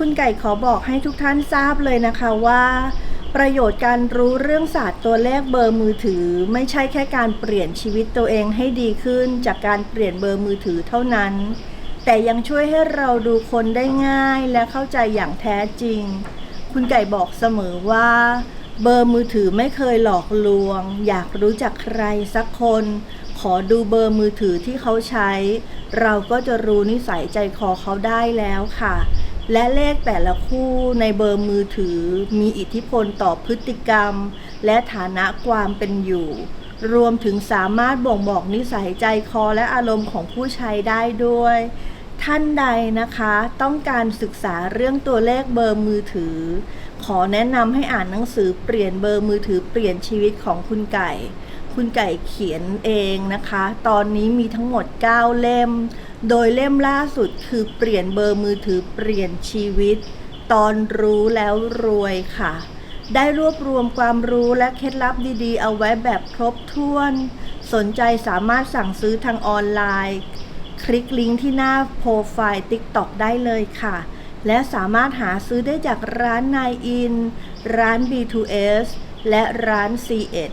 คุณไก่ขอบอกให้ทุกท่านทราบเลยนะคะว่า ประโยชน์การรู้เรื่องศาสตร์ตัวเลขเบอร์มือถือ ไม่ใช่แค่การเปลี่ยนชีวิตตัวเองให้ดีขึ้น จากการเปลี่ยนเบอร์มือถือเท่านั้น แต่ยังช่วยให้เราดูคนได้ง่ายและเข้าใจอย่างแท้จริง คุณไก่บอกเสมอว่า เบอร์มือถือไม่เคยหลอกลวง อยากรู้จักใครสักคนขอดูเบอร์มือถือที่เขาใช้ เราก็จะรู้นิสัยใจคอเขาได้แล้วค่ะ และเลขแต่ละคู่ในเบอร์มือถือมีอิทธิพลต่อพฤติกรรม และฐานะความเป็นอยู่ รวมถึงสามารถบ่งบอกนิสัยใจคอและอารมณ์ของผู้ใช้ได้ด้วย ท่านใดนะคะต้องการศึกษาเรื่องตัวเลขเบอร์มือถือ ขอแนะนำให้อ่านหนังสือเปลี่ยนเบอร์มือถือเปลี่ยนชีวิตของคุณไก่ คุณไก่เขียนเองนะคะ ตอนนี้มีทั้งหมด 9 เล่ม โดยเล่มล่าสุดคือเปลี่ยนเบอร์มือถือเปลี่ยนชีวิต ตอนรู้แล้วรวยค่ะ ได้รวบรวมความรู้และเคล็ดลับดีๆ เอาไว้แบบครบถ้วน สนใจสามารถสั่งซื้อทางออนไลน์ คลิกลิงก์ที่หน้าโปรไฟล์ TikTok ได้เลยค่ะ และสามารถหาซื้อได้จากร้านนายอิน ร้าน B2S และร้าน C1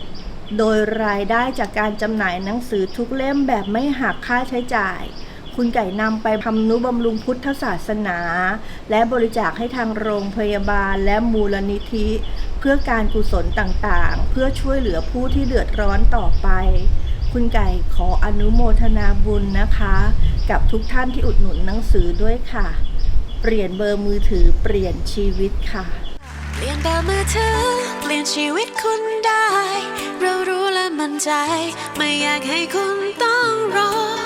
โดยรายได้จากการจำหน่ายหนังสือทุกเล่มแบบไม่หักค่าใช้จ่าย คุณไก่นำไปทำนุบำรุงพุทธศาสนา และบริจาคให้ทางโรงพยาบาลและมูลนิธิ เพื่อการกุศลต่างๆ เพื่อช่วยเหลือผู้ที่เดือดร้อนต่อไป คุณไก่ขออนุโมทนาบุญนะคะ กับทุกท่านที่อุดหนุนหนังสือด้วยค่ะ เปลี่ยนเบอร์มือถือเปลี่ยนชีวิตค่ะ เปลี่ยนเบอร์มือถือเปลี่ยนชีวิตคุณได้เรารู้และ มั่นใจ ไม่อยากให้คุณต้องรอ